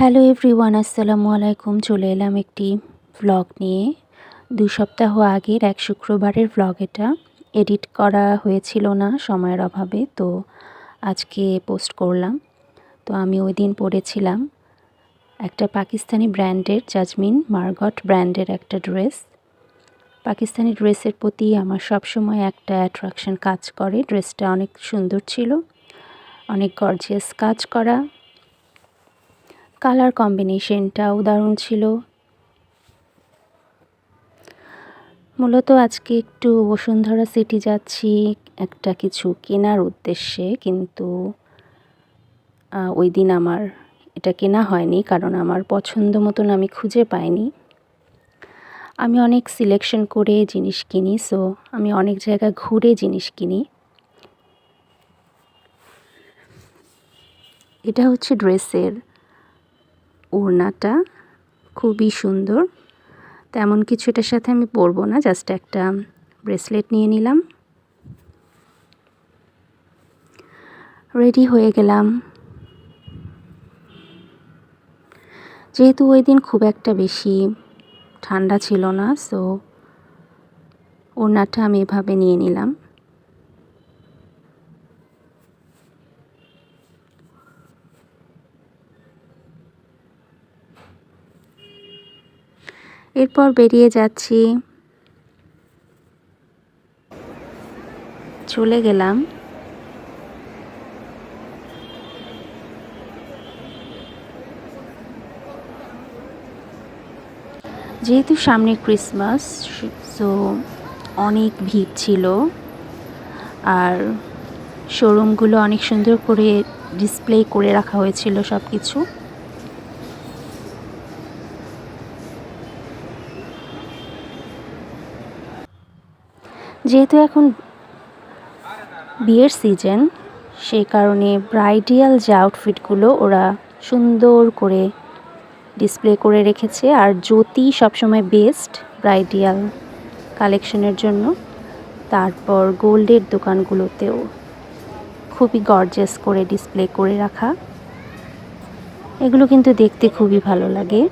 Hello everyone, আসসালামু আলাইকুম। চলে এলাম একটি ভ্লগ নিয়ে। দু সপ্তাহ আগের এক শুক্রবারের ভ্লগ এটা। এডিট করা হয়েছিল না সময়ের অভাবে, তো আজকে পোস্ট করলাম। তো আমি ওই দিন পরেছিলাম। একটা পাকিস্তানি ব্র্যান্ডের জাজমিন মার্গট ব্র্যান্ডের একটা ড্রেস পাকিস্তানি ড্রেসের প্রতি আমার সবসময় একটা অ্যাট্রাকশন কাজ করে। ড্রেসটা অনেক সুন্দর ছিল। অনেক গর্জিয়াস কাজ করা। কালার কম্বিনেশনটাও দারুণ ছিল। মূলত আজকে একটু বসুন্ধরা সিটি যাচ্ছি একটা কিছু কেনার উদ্দেশ্যে, কিন্তু ওই দিন আমার এটা কেনা হয়নি কারণ আমার পছন্দ মতন আমি খুঁজে পাইনি। আমি অনেক সিলেকশন করে জিনিস কিনি সো আমি অনেক জায়গায় ঘুরে জিনিস কিনি। এটা হচ্ছে ড্রেসের ওড়নাটা খুবই সুন্দর। তেমন কিছু এটার সাথে আমি পরবো না জাস্ট একটা ব্রেসলেট নিয়ে নিলাম। রেডি হয়ে গেলাম। যেহেতু ওই দিন খুব একটা বেশি ঠান্ডা ছিল না সো ওড়নাটা আমি এভাবে নিয়ে নিলাম। এরপর বেরিয়ে যাচ্ছি। চলে গেলাম। যেহেতু সামনে ক্রিসমাস, সো অনেক ভিড় ছিল। আর শোরুমগুলো অনেক সুন্দর করে ডিসপ্লে করে রাখা হয়েছিল সব কিছু যেহেতু এখন বিয়ের সিজন, সেই কারণে ব্রাইডিয়াল যে আউটফিটগুলো ওরা সুন্দর করে ডিসপ্লে করে রেখেছে আর জ্যোতি সবসময় বেস্ট ব্রাইডিয়াল কালেকশনের জন্য। তারপর গোল্ডের দোকানগুলোতেও খুবই গর্জেস করে ডিসপ্লে করে রাখা। এগুলো কিন্তু দেখতে খুবই ভালো লাগে।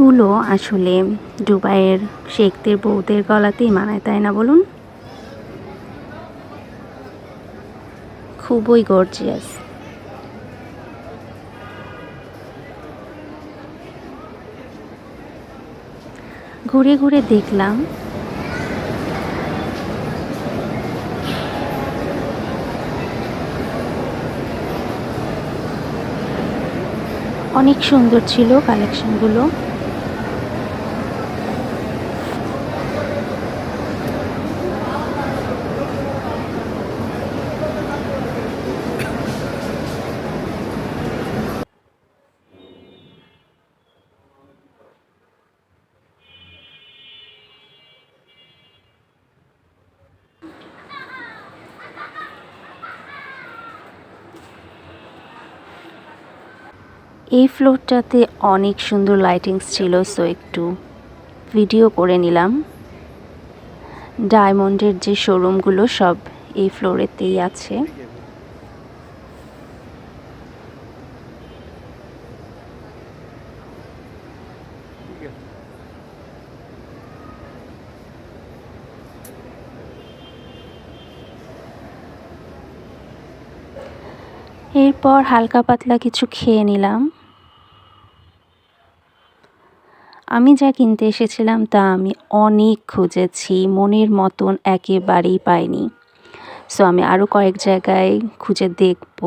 এগুলো আসলে দুবাইয়ের শেখদের বউদের গলাতেই মানায়, তাই না বলুন? খুবই গর্জিয়াস ঘুরে ঘুরে দেখলাম অনেক সুন্দর ছিল কালেকশনগুলো এই ফ্লোরটাতে অনেক সুন্দর লাইটিংস ছিল সো একটু ভিডিও করে নিলাম। ডায়মন্ডের যে শোরুমগুলো সব এই ফ্লোরেতেই আছে। এরপর হালকা পাতলা কিছু খেয়ে নিলাম। আমি যা কিনতে এসেছিলাম তা আমি অনেক খুঁজেছি, মনের মতন একেবারেই পাইনি। সো আমি আরও কয়েক জায়গায় খুঁজে দেখব।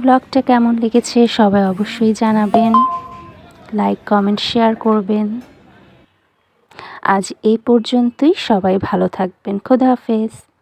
ব্লগটা কেমন লেগেছে সবাই অবশ্যই জানাবেন। লাইক কমেন্ট শেয়ার করবেন। আজ এই পর্যন্তই, সবাই ভালো থাকবেন। খোদা হাফেজ।